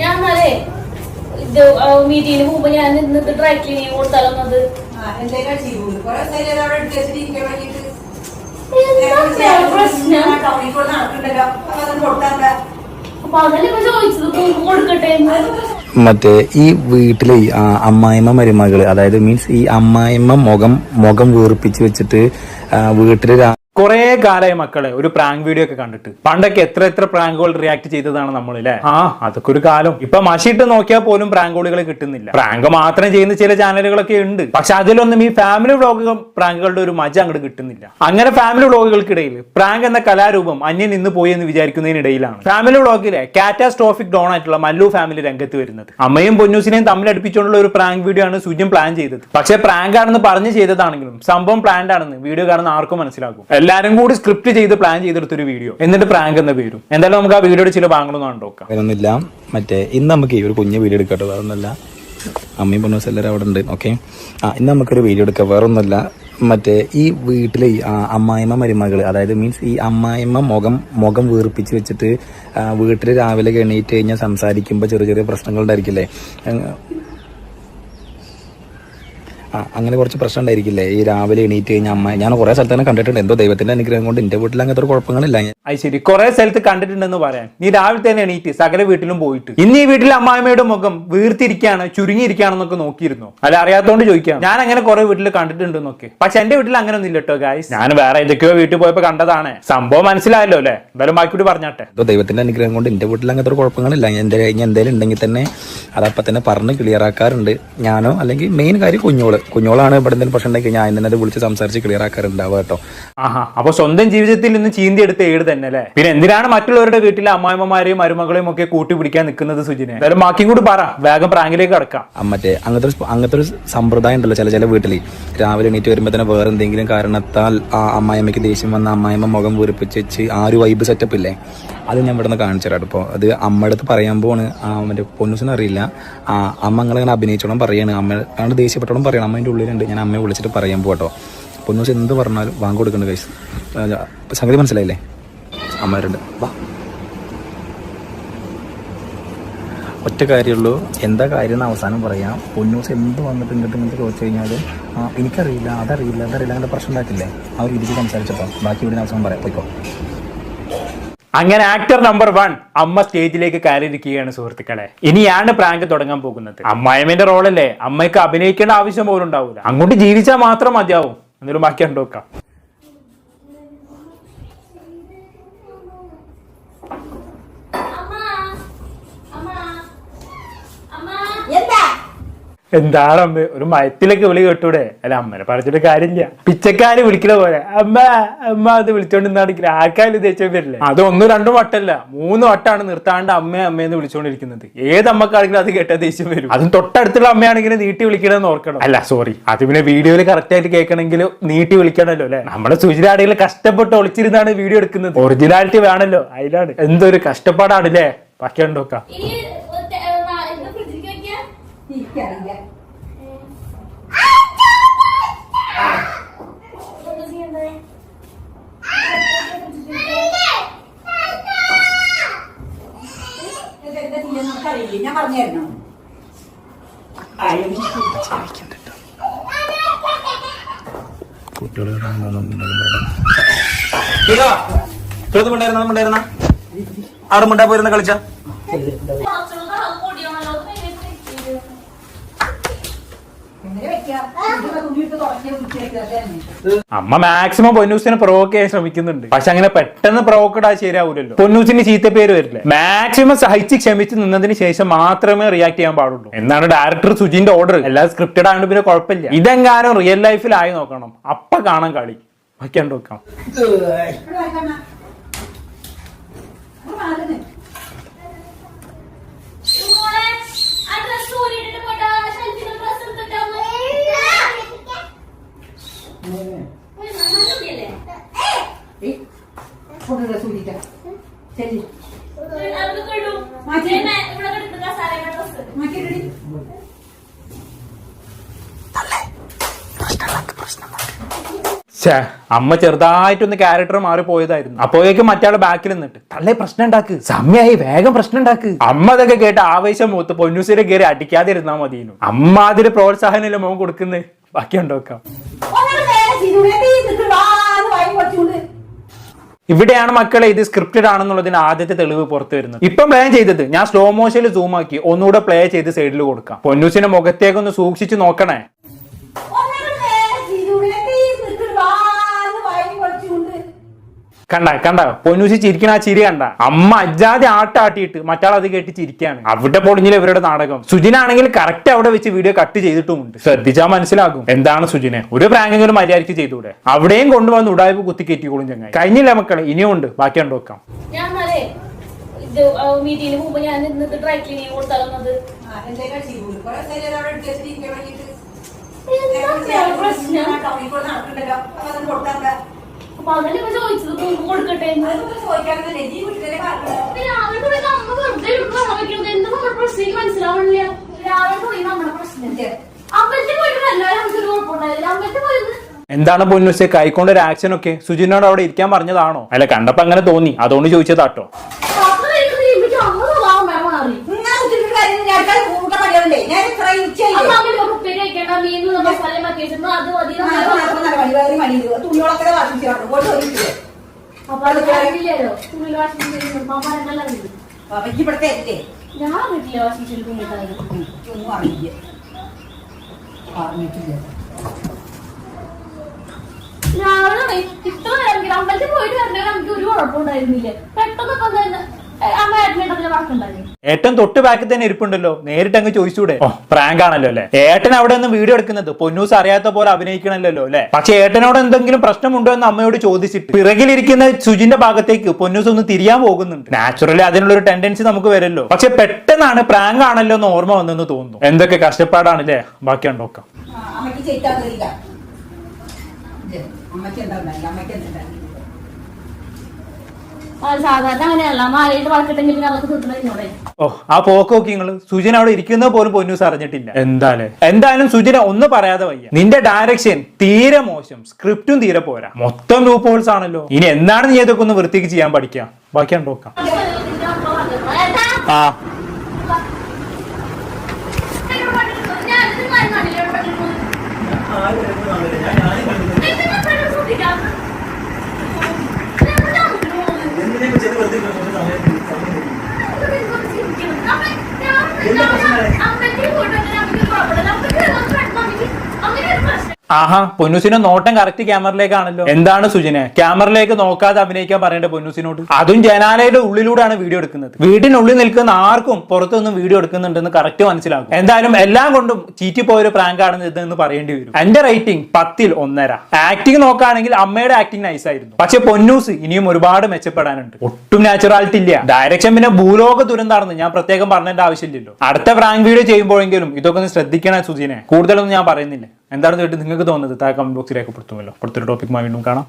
ഞാൻ എന്നാലേ ഇത് മീറ്റിങ്ങിന് മുമ്പ് ഞാൻ നിന്നിട്ട് ഡ്രൈ ക്ലീനിങ് കൊടുത്താലോന്നത്. ആ, എന്തേലും കുറേ നേരം അവിടെ എടുത്ത് വെച്ചിട്ട് ഇരിക്കാൻ വേണ്ടിയിട്ട്. പ്രശ്നം? ആ, ടൗണിൽ കൂടെ നടക്കണ്ടല്ലോ. അപ്പൊ അതൊന്ന് കൊടുത്താ അപ്പൊ അതല്ലേ ഇപ്പൊ കൊടുക്കട്ടെ എന്ന്. മറ്റേ ഈ വീട്ടിലെ ഈ, അമ്മായിമ്മ മരുമകൾ അതായത് മീൻസ് ഈ അമ്മായിമ്മ മുഖം മുഖം വീർപ്പിച്ച് വെച്ചിട്ട് വീട്ടിൽ കുറെ കാലമായി മക്കളെ ഒരു പ്രാങ്ക് വീഡിയോ ഒക്കെ കണ്ടിട്ട്. പണ്ടൊക്കെ എത്ര എത്ര പ്രാങ്കുകൾ റിയാക്ട് ചെയ്തതാണ് നമ്മൾ അല്ലേ ആ അതൊക്കെ ഒരു കാലം. ഇപ്പൊ മഷിട്ട് നോക്കിയാൽ പോലും പ്രാങ്കുകൾ കിട്ടുന്നില്ല. പ്രാങ്ക് മാത്രം ചെയ്യുന്ന ചില ചാനലുകളൊക്കെ ഉണ്ട്. പക്ഷെ അതിലൊന്നും ഈ ഫാമിലി വ്ളോഗുകൾ പ്രാങ്കുകളുടെ ഒരു മജ അങ്ങോട്ട് കിട്ടുന്നില്ല. അങ്ങനെ ഫാമിലി വ്ളോഗുകൾക്കിടയിൽ പ്രാങ്ക് എന്ന കലാരൂപം അന്യം നിന്ന് പോയി എന്ന് വിചാരിക്കുന്നതിനിടയിലാണ്. ഫാമിലി വ്ളോഗിലെ കാറ്റാസ്ട്രോഫിക് ഡോൺ ആയിട്ടുള്ള മല്ലു ഫാമിലി രംഗത്ത് വരുന്നത്. അമ്മയും പൊന്നൂസിനെയും തമ്മിൽ അടുപ്പിച്ചുകൊണ്ടുള്ള ഒരു പ്രാങ്ക് വീഡിയോ ആണ് സുജൻ പ്ലാൻ ചെയ്തത്. പക്ഷേ പ്രാങ്ക് ആണെന്ന് പറഞ്ഞ് ചെയ്തതാണെങ്കിലും സംഭവം പ്ലാൻഡ് ആണെന്ന് വീഡിയോ കാണുന്ന ആർക്കും മനസ്സിലാകും. എല്ലാരും കൂടി സ്ക്രിപ്റ്റ് ചെയ്ത് പ്ലാൻ ചെയ്തെടുത്തൊരു വീഡിയോ എന്നിട്ട് പ്രാങ്ക് എന്ന പേരും. എന്തായാലും നമുക്ക് ആ വീഡിയോയുടെ ചില ഭാഗങ്ങളൊന്നും കണ്ടോക്കാം മറ്റേ ഇന്ന് നമുക്ക് ഈ ഒരു കുഞ്ഞ് വീഡിയോ എടുക്കട്ടോ. ഒന്നല്ല അമ്മയും പൊന്നൂസ് എല്ലാവരും അവിടെ ഉണ്ട്. ഓക്കെ ആ ഇന്ന് നമുക്കൊരു വീഡിയോ എടുക്കാം. വേറൊന്നുമല്ല. മറ്റേ ഈ വീട്ടിലെ ഈ, അമ്മായിമ്മ മരുമകൾ അതായത് മീൻസ് ഈ അമ്മായിമ്മ മുഖം മുഖം വീർപ്പിച്ച് വെച്ചിട്ട് വീട്ടിൽ രാവിലെ എണീറ്റ് കഴിഞ്ഞാൽ സംസാരിക്കുമ്പോൾ ചെറിയ ചെറിയ പ്രശ്നങ്ങൾ ഉണ്ടായിരിക്കില്ലേ അങ്ങനെ കുറച്ച് പ്രശ്നം ഉണ്ടായിരിക്കില്ലേ? ഈ രാവിലെ എണീറ്റ് കഴിഞ്ഞാൽ അമ്മ ഞാൻ കുറേ സ്ഥലത്ത് തന്നെ കണ്ടിട്ടുണ്ട്. എന്തോ ദൈവത്തിന്റെ അനുഗ്രഹം കൊണ്ട് എന്റെ വീട്ടിൽ അങ്ങനത്തെ ഒരു കുഴപ്പങ്ങളില്ല. അത് ശരി. കുറെ സ്ഥലത്ത് കണ്ടിട്ടുണ്ടെന്ന് പറയാൻ നീ രാവിലെ തന്നെ എണീറ്റ് സകല വീട്ടിലും പോയിട്ട്. ഇന്ന് ഈ വീട്ടിൽ അമ്മായിമ്മയുടെ മുഖം വീർത്തിരിക്കുകയാണ് ചുരുങ്ങിയിരിക്കുകയാണെന്നൊക്കെ നോക്കിയിരുന്നു. അല്ല അറിയാത്തോണ്ട് ചോദിക്കാം. ഞാൻ അങ്ങനെ കുറെ വീട്ടിൽ കണ്ടിട്ടുണ്ടെന്നൊക്കെ. പക്ഷെ എന്റെ വീട്ടിൽ അങ്ങനെ ഒന്നും ഇല്ല കേട്ടോ ഗായ്സ് ഞാൻ വേറെ ഏതൊക്കെയോ വീട്ടിൽ പോയപ്പോ കണ്ടതാണ്. സംഭവം മനസ്സിലായല്ലോ അല്ലേ? എന്തായാലും ബാക്കി പറഞ്ഞാട്ടെ. എന്തോ ദൈവത്തിന്റെ അനുഗ്രഹം കൊണ്ട് എന്റെ വീട്ടിൽ അങ്ങനത്തെ കുഴപ്പങ്ങളില്ല. എന്റെ എന്തെങ്കിലും ഉണ്ടെങ്കിൽ തന്നെ അതപ്പം തന്നെ പറഞ്ഞ് ക്ലിയർ ആക്കാറുണ്ട്. ഞാനോ അല്ലെങ്കിൽ മെയിൻ കാര്യം കുഞ്ഞോൾ. കുഞ്ഞോളാണ് ഇവിടെ എന്തെങ്കിലും പ്രശ്നം ഉണ്ടെങ്കിൽ ഞാൻ തന്നെ അത് വിളിച്ച് സംസാരിച്ച് ക്ലിയർ ആക്കാറുണ്ടാവുക കേട്ടോ. ആഹാ അപ്പൊ സ്വന്തം ജീവിതത്തിൽ നിന്ന് ചീന്തി എടുത്ത ഏട് തന്നെ അല്ലേ? പിന്നെ എന്തിനാണ് മറ്റുള്ളവരുടെ വീട്ടിലെ അമ്മായിമ്മമാരെയും മരുമകളെയും ഒക്കെ കൂട്ടി പിടിക്കാൻ നിൽക്കുന്നത് സുജിനെ? എന്തായാലും ബാക്കിയും കൂടി പറ വേഗം പ്രാങ്കിലേക്ക് കടക്കാം. മറ്റേ അങ്ങനത്തെ ഒരു അങ്ങനത്തെ ഒരു സമ്പ്രദായം ഉണ്ടല്ലോ ചില ചില വീട്ടിൽ രാവിലെ എണീറ്റ് വരുമ്പോൾ തന്നെ വേറെ എന്തെങ്കിലും കാരണത്താൽ ആ അമ്മായിമ്മയ്ക്ക് ദേഷ്യം വന്ന അമ്മായിമ്മ മുഖം പൂരിപ്പിച്ച് ആ ഒരു വൈബ് സെറ്റപ്പ് ഇല്ലേ? അത് ഞാൻ ഇവിടെ നിന്ന് കാണിച്ചു തരാം ഇപ്പോൾ അത് അമ്മയുടെ അടുത്ത് പറയാൻ പോവാണ്. ആ മറ്റേ പൊന്നൂസിന് അറിയില്ല. ആ അമ്മ അങ്ങനെ അഭിനയിച്ചോളം പറയാണ്. അമ്മ അങ്ങനെ ദേഷ്യപ്പെട്ടോളം പറയണം. അമ്മേന്റെ ഉള്ളിലുണ്ട്. ഞാൻ അമ്മയെ വിളിച്ചിട്ട് പറയാൻ പോകട്ടോ പൊന്നുസ് എന്ത് പറഞ്ഞാലും വാങ്ങി കൊടുക്കുന്നുണ്ട് കൈസ് സംഗതി മനസ്സിലായില്ലേ? അമ്മമാരുണ്ട്. വാ. ഒറ്റ കാര്യമുള്ളൂ. എന്താ കാര്യം എന്ന് അവസാനം പറയാം. പൊന്നൂസ് എന്ത് വന്നിട്ട് ഇങ്ങോട്ട് ഇങ്ങോട്ട് ചോദിച്ചു കഴിഞ്ഞാൽ എനിക്കറിയില്ല അതറിയില്ല അതറിയില്ല അങ്ങനെ പ്രശ്നം ഉണ്ടാക്കില്ലേ ആ ഒരു രീതിക്ക് സംസാരിച്ചപ്പോൾ ബാക്കി ഇവിടെ അവസാനം പറയാം. പോയിക്കോ. അങ്ങനെ ആക്ടർ നമ്പർ വൺ അമ്മ സ്റ്റേജിലേക്ക് കയറിയിരിക്കുകയാണ് സുഹൃത്തുക്കളെ. ഇനിയാണ് പ്രാങ്ക് തുടങ്ങാൻ പോകുന്നത്. അമ്മായിമ്മന്റെ റോളല്ലേ അമ്മയ്ക്ക് അഭിനയിക്കേണ്ട ആവശ്യം പോലും ഉണ്ടാവില്ല അങ്ങോട്ട് ജീവിച്ചാൽ മാത്രം മതിയാവും. എന്നാലും ബാക്കി കണ്ടോക്കാം അമ്മ അമ്മ അമ്മ എന്താ എന്താണ് അമ്മ ഒരു മയത്തിലേക്ക് വിളി കേട്ടൂടെ? അല്ല അമ്മനെ പറഞ്ഞിട്ട് കാര്യമില്ല. പിച്ചക്കാര് വിളിക്കണ പോലെ അമ്മ അമ്മ അത് വിളിച്ചോണ്ട് നിന്നാണെങ്കിൽ ആൾക്കാരും ദേഷ്യം വരില്ല? അത് ഒന്നും രണ്ടും വട്ടല്ല. മൂന്ന് വട്ടാണ് നിർത്താണ്ട് അമ്മ അമ്മയെന്ന് വിളിച്ചോണ്ടിരിക്കുന്നത്. ഏത് അമ്മക്കാണെങ്കിലും അത് കേട്ടാ ദേഷ്യം വരും. അതും തൊട്ടടുത്തുള്ള അമ്മയാണെങ്കിലും നീട്ടി വിളിക്കണമെന്ന് ഓർക്കണം. അല്ല സോറി. അത് പിന്നെ വീഡിയോയിൽ കറക്റ്റ് ആയിട്ട് കേൾക്കണമെങ്കിൽ നീട്ടി വിളിക്കണമല്ലോ അല്ലെ? നമ്മുടെ സുജിരാടികൾ കഷ്ടപ്പെട്ട് ഒളിച്ചിരുന്നാണ് വീഡിയോ എടുക്കുന്നത്. ഒറിജിനാലിറ്റി വേണല്ലോ. അതിലാണ്. എന്തൊരു കഷ്ടപ്പാടാണ് അല്ലേ? ബാക്കി കണ്ടോക്കാം ഇനി ഒറ്റ- ഏ, നാ- ഇത് ഫ്രിഡ്ജിലേക്ക് വെക്കാം എനിക്കറിയില്ല. ഞാൻ പറഞ്ഞു തരണോ ആറ് മുണ്ടാ പോയിരുന്ന കളിച്ച? അമ്മ മാക്സിമം പൊന്നൂസിനെ പ്രൊവോക്ക് ചെയ്യാൻ ശ്രമിക്കുന്നുണ്ട്. പക്ഷെ അങ്ങനെ പെട്ടെന്ന് പ്രൊവോക്കഡ് ആ ശരിയാവൂലല്ലോ. പൊന്നൂസിന് ചീത്ത പേര് വരില്ലേ? മാക്സിമം സഹിച്ച് ക്ഷമിച്ച് നിന്നതിന് ശേഷം മാത്രമേ റിയാക്ട് ചെയ്യാൻ പാടുള്ളൂ. എന്നാണ് ഡയറക്ടർ സുജിന്റെ ഓർഡർ എല്ലാ സ്ക്രിപ്റ്റഡ് ആയതുകൊണ്ട് പിന്നെ കുഴപ്പമില്ല. ഇതെങ്ങാനും റിയൽ ലൈഫിൽ ആയി നോക്കണം. അപ്പ കാണാൻ കളി. ബാക്കി കണ്ടു നോക്കാം ഛേ അമ്മ ചെറുതായിട്ടൊന്ന് ക്യാരക്ടർ മാറി പോയതായിരുന്നു. അപ്പോഴേക്കും മറ്റാൾ ബാക്കിൽ നിന്നിട്ട് തള്ളേ പ്രശ്നം ഉണ്ടാക്ക്. സമയായി വേഗം പ്രശ്നം ഉണ്ടാക്ക്. അമ്മ അതൊക്കെ കേട്ട് ആവേശം മൂത്ത് പൊന്നൂസിനെ കയറി അടിക്കാതെ ഇരുന്നാ മതിയെന്നു അമ്മ അതിന് പ്രോത്സാഹനം മോൻ കൊടുക്കുന്നത് ബാക്കി ഉണ്ടോക്കാം ഇവിടെയാണ് മക്കളെ ഇത് സ്ക്രിപ്റ്റഡ് ആണെന്നുള്ളതിന് ആദ്യത്തെ തെളിവ് പുറത്തു വരുന്നത്. ഇപ്പം പ്ലാൻ ചെയ്തത് ഞാൻ സ്ലോ മോഷനിൽ സൂം ആക്കി. ഒന്നുകൂടെ പ്ലേ ചെയ്ത് സൈഡിൽ കൊടുക്കാം. പൊന്നൂസിന്റെ മുഖത്തേക്കൊന്ന് സൂക്ഷിച്ചു നോക്കണേ ഒന്നിട്ട് നേരെ ചെയ്തൂടെ? നീ നിന്നിട്ട് വാന്ന് വായി പൊളിച്ചുകൊണ്ട്. കണ്ട കണ്ട. പൊന്നൂസി ചിരിക്കണ ആ ചിരി കണ്ട. അമ്മ അജാതി ആട്ടാട്ടിയിട്ട് മറ്റാൾ അത് കേട്ട് ചിരിക്കാണ്. അവിടെ പൊളിഞ്ഞില്ല ഇവരുടെ നാടകം? സുജിനാണെങ്കിൽ കറക്റ്റ് അവിടെ വെച്ച് വീഡിയോ കട്ട് ചെയ്തിട്ടുമുണ്ട്. ശ്രദ്ധിച്ചാൽ മനസ്സിലാകും. എന്താണ് സുജിനെ? ഒരു പ്രാങ്കെങ്കിലും മര്യാദയ്ക്ക് ചെയ്തൂടെ? അവിടെയും കൊണ്ടുവന്ന് ഉടായ്പ കുത്തി കയറ്റിക്കോളും ചങ്ങായി. കഴിഞ്ഞില്ല മക്കളെ? ഇനിയും ഉണ്ട്. ബാക്കി കണ്ടു വെക്കാം ഞാൻ ഇത് ഇന്നത്തെ ഡ്രൈ ക്ലീനിങ് പ്രശ്നം. അപ്പൊ അതല്ലേ ചോദിച്ചത് കൊടുക്കട്ടെ. രാവിലെ അമ്മ വെറുതെ ഇരുന്ന് വെള്ളം എന്താ നമ്മുടെ പ്രശ്നം എനിക്ക് മനസ്സിലാവണില്ല രാവിലെ തുടങ്ങി നമ്മുടെ പ്രശ്നം അമ്പലത്തിൽ പോയിട്ട് എല്ലാവരും നമുക്കൊരു കുഴപ്പമുണ്ടായില്ല അമ്പലത്തിൽ പോയത് എന്താണ് പൊന്നൂസെ കൈക്കൊണ്ട് ഒരു ആക്ഷൻ ഒക്കെ സുജിനോട് അവിടെ ഇരിക്കാൻ പറഞ്ഞതാണോ? അല്ല കണ്ടപ്പോ അങ്ങനെ തോന്നി. അതുകൊണ്ട് ചോദിച്ചതാട്ടോ ഞാൻ അത് വാഷിംഗ് മെഷീൻ ആണ്. പോയിട്ട് ഒരുമിച്ചില്ലേ? അപ്പൊ അത് കാര്യമില്ലല്ലോ തുണി വാഷിംഗ് മെഷീൻ അപ്പൊ എനിക്ക് ഇവിടുത്തെ എത്തില്ലേ? ഞാൻ വീട്ടിലെ വാഷിംഗ് മെഷീൻ തുള്ളിട്ടായിരുന്നു ഒന്നും അറിയില്ല. അറിഞ്ഞിട്ടില്ല. തുടങ്ങി ഇത്ര നേരം അമ്പലത്തിൽ പോയിട്ട് വരണ്ടേ നമുക്ക് ഒരു കുഴപ്പമുണ്ടായിരുന്നില്ല പെട്ടെന്ന് ഇപ്പൊ എന്താ അമ്മ ഏട്ടനേട്ടത്തിലെ വർക്കുണ്ടായിരുന്നു ഏട്ടൻ തൊട്ട് ബാക്കിൽ തന്നെ ഇരിപ്പുണ്ടല്ലോ. നേരിട്ട് അങ്ങ് ചോദിച്ചൂടെ? പ്രാങ്ക് ആണല്ലോ അല്ലെ? ഏട്ടൻ അവിടെ നിന്ന് വീഡിയോ എടുക്കുന്നത്. പൊന്നൂസ് അറിയാത്ത പോലെ അഭിനയിക്കണല്ലോ അല്ലെ? പക്ഷെ ഏട്ടനോട് എന്തെങ്കിലും പ്രശ്നമുണ്ടോ എന്ന് അമ്മയോട് ചോദിച്ചിട്ട്. പിറകിലിരിക്കുന്ന സുജിന്റെ ഭാഗത്തേക്ക് പൊന്നൂസ് ഒന്ന് തിരിയാൻ പോകുന്നുണ്ട്. നാച്ചുറലി അതിനുള്ള ഒരു ടെൻഡൻസി നമുക്ക് വരല്ലോ പക്ഷെ പെട്ടെന്നാണ് പ്രാങ്ക് ആണല്ലോ എന്ന് ഓർമ്മ വന്നെന്ന് തോന്നുന്നു. എന്തൊക്കെ കഷ്ടപ്പാടാണ് അല്ലേ? ബാക്കി ഉണ്ടോക്കാം അമ്മയ്ക്ക് എന്താ അമ്മയ്ക്ക് എന്താ ഓ ആ പോക്ക് നോക്കി നിങ്ങൾ. സുജിൻ അവിടെ ഇരിക്കുന്ന പോലും പൊന്നൂസ് അറിഞ്ഞിട്ടില്ല. എന്താണ് എന്തായാലും സുജിന ഒന്ന് പറയാതെ വയ്യ. നിന്റെ ഡയറക്ഷൻ തീരെ മോശം. സ്ക്രിപ്റ്റും തീരെ പോരാ. മൊത്തം ലൂപ്പ് ഹോൾസ് ആണല്ലോ. ഇനി എന്താണ് നീ ഇതൊക്കെ ഒന്ന് വൃത്തിക്ക് ചെയ്യാൻ പഠിക്കാം? ബാക്കി നോക്കാം. ആ. ആഹാ പൊന്നൂസിനെ നോട്ടം കറക്റ്റ് ക്യാമറയിലേക്കാണല്ലോ. എന്താണ് സുജിനെ? ക്യാമറയിലേക്ക് നോക്കാതെ അഭിനയിക്കാൻ പറയേണ്ട പൊന്നൂസിനോട്? അതും ജനാലയുടെ ഉള്ളിലൂടെയാണ് വീഡിയോ എടുക്കുന്നത്. വീടിനുള്ളിൽ നിൽക്കുന്ന ആർക്കും പുറത്തുനിന്നും വീഡിയോ എടുക്കുന്നുണ്ടെന്ന് കറക്റ്റ് മനസ്സിലാക്കും. എന്തായാലും എല്ലാം കൊണ്ടും ചീറ്റി പോയൊരു പ്രാങ്ക് ആണ് ഇതെന്ന് പറയേണ്ടി വരും. എന്റെ റേറ്റിംഗ് പത്തിൽ ഒന്നര. ആക്ടിങ് നോക്കുകയാണെങ്കിൽ അമ്മയുടെ ആക്ടിങ് നൈസ് ആയിരുന്നു. പക്ഷെ പൊന്നൂസ് ഇനിയും ഒരുപാട് മെച്ചപ്പെടാനുണ്ട്. ഒട്ടും നാച്ചുറാലിറ്റി ഇല്ല. ഡയറക്ഷൻ പിന്നെ ഭൂലോക ദുരന്താണെന്ന് ഞാൻ പ്രത്യേകം പറഞ്ഞേണ്ട ആവശ്യമില്ലല്ലോ. അടുത്ത പ്രാങ്ക് വീഡിയോ ചെയ്യുമ്പോഴെങ്കിലും ഇതൊക്കെ ഒന്ന് ശ്രദ്ധിക്കണേ സുജിനെ. കൂടുതലൊന്നും ഞാൻ പറയുന്നില്ല. എന്താണെന്ന് കേട്ട് നിങ്ങൾക്ക് തോന്നുന്നത് താഴെ കമന്റ് ബോക്സിൽ രേഖപ്പെടുത്തുമല്ലോ. അടുത്തൊരു ടോപ്പിക്കുമായി വീണ്ടും കാണാം.